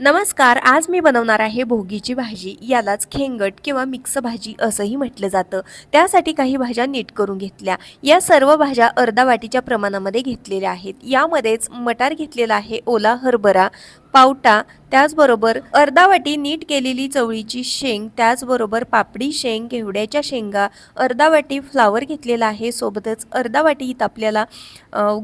नमस्कार आज मी बनवणार आहे भोगीची भाजी. यालाच खेंगट किंवा मिक्स भाजी असंही म्हटलं जातं. त्यासाठी काही भाज्या नीट करून घेतल्या. या सर्व भाज्या अर्धा वाटीच्या प्रमाणामध्ये घेतलेल्या आहेत. यामध्येच मटार घेतलेला आहे ओला हरभरा पावटा त्याचबरोबर अर्धा वाटी नीट केलेली चवळीची शेंग त्याचबरोबर पापडी शेंग घेवड्याच्या शेंगा अर्धा वाटी फ्लावर घेतलेला आहे. सोबतच अर्धा वाटी इथं आपल्याला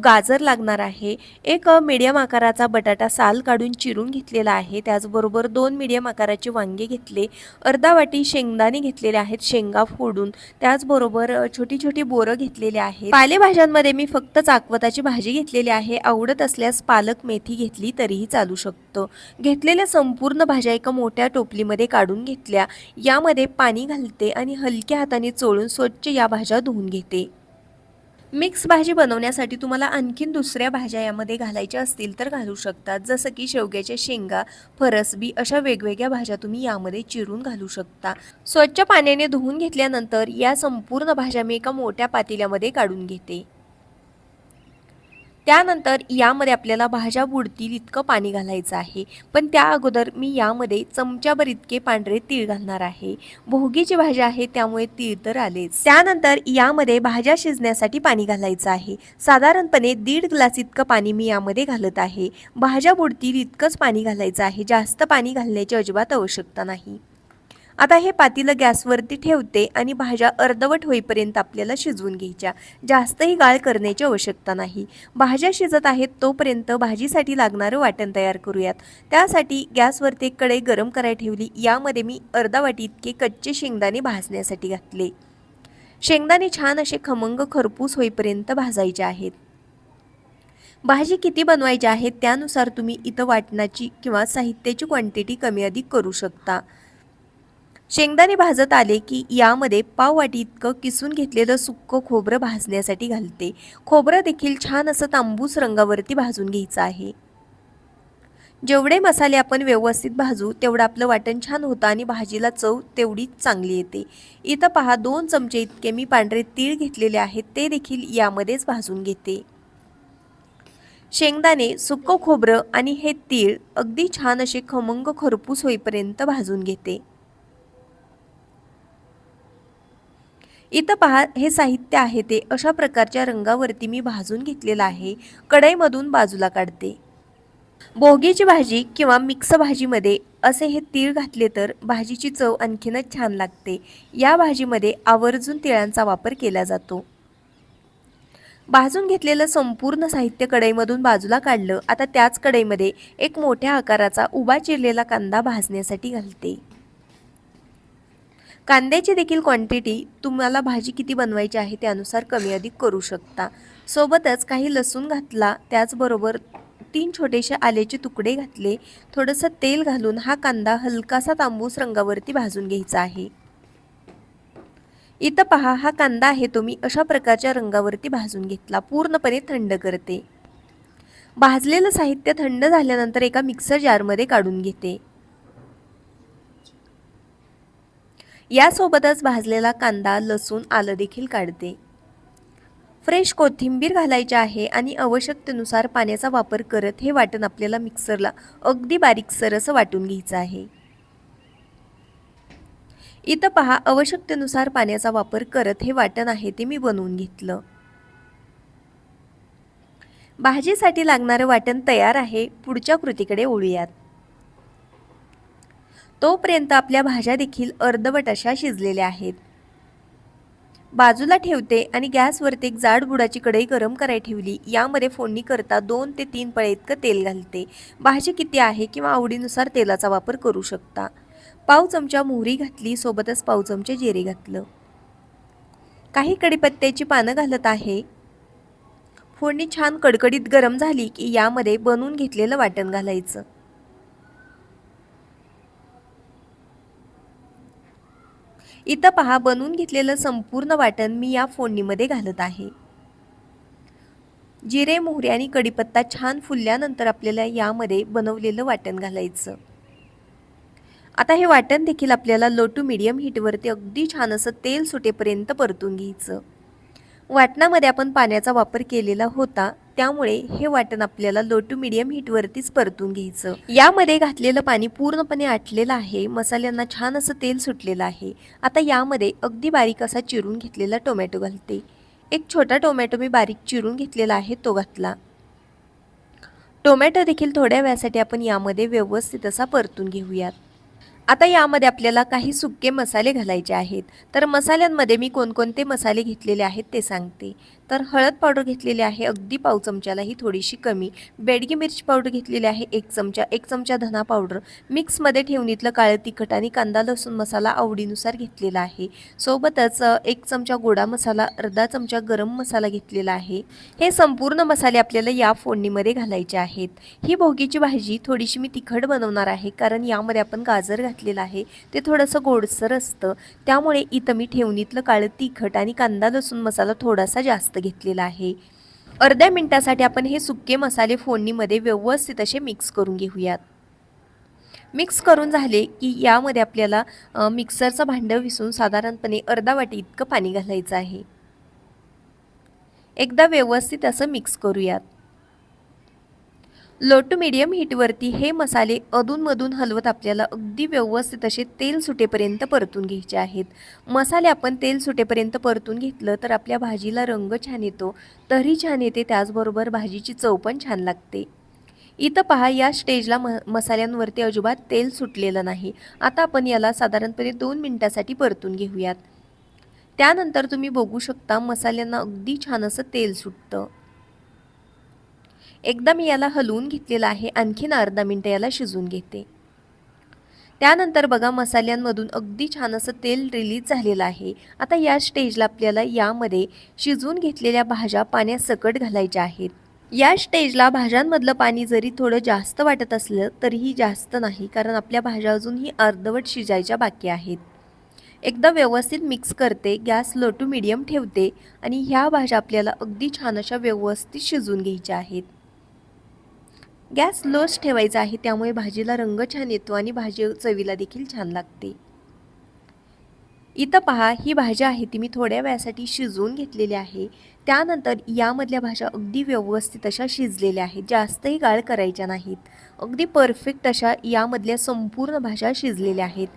गाजर लागणार आहे. एक मीडियम आकाराचा बटाटा साल काढून चिरून घेतलेला आहे. त्याचबरोबर दोन मीडियम आकाराचे वांगे घेतले. अर्धा वाटी शेंगदाणे घेतलेले आहेत शेंगा फोडून. त्याचबरोबर छोटी छोटी बोरं घेतलेली आहेत. पालेभाज्यांमध्ये मी फक्त चाकवताची भाजी घेतलेली आहे. आवडत असल्यास पालक मेथी घेतली तरीही चालू शकतो. घेतलेल्या संपूर्ण भाज्या एका मोठ्या टोपलीमध्ये काढून घेतल्या. यामध्ये पाणी घालते आणि हलक्या हाताने चोळून स्वच्छ या भाज्या धुवून घेते. मिक्स भाजी बनवण्यासाठी तुम्हाला आणखीन दुसऱ्या भाज्या यामध्ये घालायच्या असतील तर घालू शकतात जसं की शेवग्याच्या शेंगा फरसबी अशा वेगवेगळ्या भाज्या तुम्ही यामध्ये चिरून घालू शकता. स्वच्छ पाण्याने धुवून घेतल्यानंतर या संपूर्ण भाज्या मी एका मोठ्या पातेल्यामध्ये काढून घेते. त्यानंतर यामध्ये आपल्याला भाज्या बुडतील इतकं पाणी घालायचं आहे. पण त्या अगोदर मी यामध्ये चमच्याभर इतके पांढरे तीळ घालणार आहे. भोगीची भाज्या आहे त्यामुळे तीळ तर आलेच. त्यानंतर यामध्ये भाज्या शिजण्यासाठी पाणी घालायचं आहे. साधारणपणे दीड ग्लास इतकं पाणी मी यामध्ये घालत आहे. भाज्या बुडतील इतकंच पाणी घालायचं आहे. जास्त पाणी घालण्याची अजिबात आवश्यकता नाही. आता हे पातीलं गॅसवरती ठेवते आणि भाज्या अर्धवट होईपर्यंत आपल्याला शिजवून घ्यायच्या. जास्तही गाळ करण्याची आवश्यकता नाही. भाज्या शिजत आहेत तोपर्यंत भाजीसाठी लागणारं वाटण तयार करूयात. त्यासाठी गॅसवरती एक कढई गरम करायला ठेवली. यामध्ये मी अर्धा वाटी इतके कच्चे शेंगदाणे भाजण्यासाठी घातले. शेंगदाणे छान असे खमंग खरपूस होईपर्यंत भाजायचे आहेत. भाजी किती बनवायची आहे त्यानुसार तुम्ही इथं वाटणाची किंवा साहित्याची क्वांटिटी कमी अधिक करू शकता. शेंगदाणे भाजत आले की यामध्ये पाव वाटी इतकं किसून घेतलेलं सुक्कं खोबरं भाजण्यासाठी घालते. खोबरं देखील छान असं तांबूस रंगावरती भाजून घ्यायचं आहे. जेवढे मसाले आपण व्यवस्थित भाजू तेवढं आपलं वाटण छान होतं आणि भाजीला चव तेवढीच चांगली येते. इथं पहा दोन चमचे इतके मी पांढरे तीळ घेतलेले आहेत ते देखील यामध्येच भाजून घेते. शेंगदाणे सुक्कं खोबरं आणि हे तीळ अगदी छान असे खमंग खरपूस होईपर्यंत भाजून घेते. इथं पहा हे साहित्य आहे ते. अशा प्रकारच्या रंगावरती मी भाजून घेतलेलं आहे. कढईमधून बाजूला काढते. भोगीची भाजी किंवा मिक्स भाजीमध्ये असे हे तीळ घातले तर भाजीची चव आणखीनच छान लागते. या भाजीमध्ये आवर्जून तिळांचा वापर केला जातो. भाजून घेतलेलं संपूर्ण साहित्य कढईमधून बाजूला काढलं. आता त्याच कढईमध्ये एक मोठ्या आकाराचा उभा चिरलेला कांदा भाजण्यासाठी घालते. कांद्याची देखील क्वांटिटी तुम्हाला भाजी किती बनवायची आहे त्यानुसार कमी अधिक करू शकता. सोबतच काही लसूण घातला त्याचबरोबर तीन छोटेसे आल्याचे तुकडे घातले थोडंसं तेल घालून हा कांदा हलकासा तांबूस रंगावरती भाजून घ्यायचा आहे. इथं पहा हा कांदा आहे तो मी अशा प्रकारच्या रंगावरती भाजून घेतला पूर्णपणे थंड करते. भाजलेलं साहित्य थंड झाल्यानंतर एका मिक्सर जारमध्ये काढून घेते. यासोबतच भाजलेला कांदा लसूण आलं देखील काढते. फ्रेश कोथिंबीर घालायची आहे आणि आवश्यकतेनुसार पाण्याचा वापर करत हे वाटण आपल्याला मिक्सरला अगदी बारीकसर असं वाटून घ्यायचं आहे. इथं पहा आवश्यकतेनुसार पाण्याचा वापर करत हे वाटण आहे ते मी बनवून घेतलं. भाजीसाठी लागणारं वाटण तयार आहे. पुढच्या कृतीकडे ओळूयात तोपर्यंत आपल्या भाज्या देखील अर्धवट अशा शिजलेल्या आहेत. बाजूला ठेवते आणि गॅसवरती एक जाड बुडाची कढई गरम करायला ठेवली. यामध्ये फोडणी करता दोन ते तीन पळे इतकं तेल घालते. भाजी किती आहे किंवा आवडीनुसार तेलाचा वापर करू शकता. पाव चमचा मोहरी घातली सोबतच पाव चमचे जिरे घातलं. काही कडीपत्त्याची पानं घालत आहे. फोडणी छान कडकडीत गरम झाली की यामध्ये बनवून घेतलेलं वाटण घालायचं. इथं पहा बनवून घेतलेलं संपूर्ण वाटण मी या फोडणीमध्ये घालत आहे. जिरे मोहरे आणि कढीपत्ता छान फुलल्यानंतर आपल्याला यामध्ये बनवलेलं वाटण घालायचं. आता हे वाटण देखील आपल्याला लो टू मिडियम हीटवरती अगदी छान असं तेल सुटेपर्यंत परतून घ्यायचं. वाटणामध्ये आपण पाण्याचा वापर केलेला होता. त्यामुळे हे वाटण आपल्याला लो टू मिडियम हीटवरतीच परतून घ्यायचं. यामध्ये घातलेलं पाणी पूर्णपणे आटलेलं आहे. मसाल्यांना छान असं तेल सुटलेलं आहे. आता यामध्ये अगदी बारीक असा चिरून घेतलेला टोमॅटो घालते. एक छोटा टोमॅटो मी बारीक चिरून घेतलेला आहे तो घातला. टोमॅटो देखील थोड्या वेळासाठी आपण यामध्ये व्यवस्थित असा परतून घेऊयात. आता यामध्ये आपल्याला काही सुके मसाले घालायचे आहेत. तर मसाल्यांमध्ये मी कोणकोणते मसाले घेतलेले आहेत ते सांगते. तर हळद पावडर घेतलेली आहे अगदी पाव चमच्याला ही थोडीशी कमी. बेडगी मिरची पावडर घेतलेली आहे एक चमचा एक चमचा धना पावडर. मिक्समध्ये ठेवणीतलं काळं तिखट आणि कांदा लसूण मसाला आवडीनुसार घेतलेला आहे. सोबतच एक चमचा गोडा मसाला अर्धा चमचा गरम मसाला घेतलेला आहे. हे संपूर्ण मसाले आपल्याला या फोडणीमध्ये घालायचे आहेत. ही भोगीची भाजी थोडीशी मी तिखट बनवणार आहे कारण यामध्ये आपण गाजर घातलेलं आहे. ते थोडंसं गोडसर असतं. त्यामुळे इथं मी ठेवणीतलं काळं तिखट आणि कांदा लसूण मसाला थोडासा जास्त घेतलेला आहे. अर्ध्या मिनिटासाठी आपण हे सुके मसाले फोडणीमध्ये व्यवस्थित असे मिक्स करून घेऊयात. मिक्स करून झाले की यामध्ये आपल्याला मिक्सरचं भांडं विसून साधारणपणे अर्धा वाटी इतकं पाणी घालायचं आहे. एकदा व्यवस्थित असं मिक्स करूयात. लो टू मिडियम हीटवरती हे मसाले अधूनमधून हलवत आपल्याला अगदी व्यवस्थित असे तेल सुटेपर्यंत परतून घ्यायचे आहेत. मसाले आपण तेल सुटेपर्यंत परतून घेतलं तर आपल्या भाजीला रंग छान येतो तरी छान येते त्याचबरोबर भाजीची चव पण छान लागते. इथं पहा या स्टेजला म मसाल्यांवरती अजिबात तेल सुटलेलं नाही. आता आपण याला साधारणपणे दोन मिनटासाठी परतून घेऊयात. त्यानंतर तुम्ही बघू शकता मसाल्यांना अगदी छान असं तेल सुटतं. एकदा मी याला हलवून घेतलेलं आहे आणखीन अर्धा मिनटं याला शिजून घेते. त्यानंतर बघा मसाल्यांमधून अगदी छान असं तेल रिलीज झालेलं आहे. आता या स्टेजला आपल्याला यामध्ये शिजवून घेतलेल्या भाज्या पाण्यासकट घालायच्या आहेत. या स्टेजला भाज्यांमधलं पाणी जरी थोडं जास्त वाटत असलं तरीही जास्त नाही कारण आपल्या भाज्या अजूनही अर्धवट शिजायच्या बाकी आहेत. एकदा व्यवस्थित मिक्स करते गॅस लो टू मिडियम ठेवते आणि ह्या भाज्या आपल्याला अगदी छान अशा व्यवस्थित शिजवून घ्यायच्या आहेत. गॅस लोच ठेवायचा आहे त्यामुळे भाजीला रंग छान येतो आणि भाजी चवीला देखील छान लागते. इथं पहा ही भाजी आहे ती मी थोड्या वेळासाठी शिजवून घेतलेली आहे. त्यानंतर यामधल्या भाज्या अगदी व्यवस्थित अशा शिजलेल्या आहेत जास्तही गाळ करायच्या नाहीत. अगदी परफेक्ट अशा यामधल्या संपूर्ण भाज्या शिजलेल्या आहेत.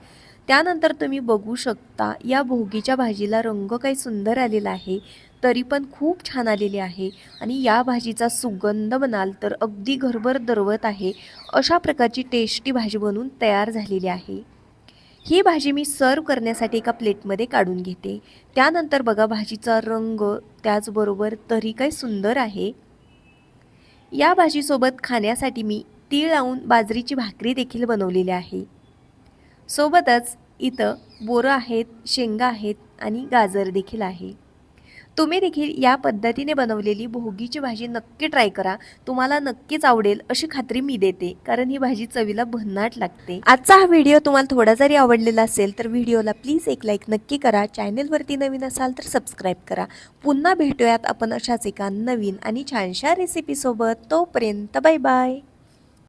त्यानंतर तुम्ही बघू शकता या भोगीच्या भाजीला रंग काही सुंदर आलेला आहे. तरी पण खूप छान आलेली आहे. आणि या भाजीचा सुगंध म्हणाल तर अगदी घरभर दरवत आहे. अशा प्रकारची टेस्टी भाजी बनवून तयार झालेली आहे. ही भाजी मी सर्व करण्यासाठी एका प्लेटमध्ये काढून घेते. त्यानंतर बघा भाजीचा रंग त्याचबरोबर तरी काय सुंदर आहे. या भाजीसोबत खाण्यासाठी मी तीळ लावून बाजरीची भाकरी देखील बनवलेली आहे. सोबतच इथं बोरं आहेत शेंगा आहेत आणि गाजर देखील आहे. तुम्ही देखील या पद्धतीने बनवलेली भोगीची भाजी नक्की ट्राय करा. तुम्हाला नक्कीच आवडेल अशी खात्री मी देते कारण ही भाजी चवीला भन्नाट लागते. आजचा हा व्हिडिओ तुम्हाला थोडा जरी आवडलेला असेल तर व्हिडिओला प्लीज एक लाईक नक्की करा. चॅनलवरती नवीन असाल तर सबस्क्राईब करा. पुन्हा भेटूयात आपण अशाच एका नवीन आणि छानशा रेसिपीसोबत तोपर्यंत बाय बाय.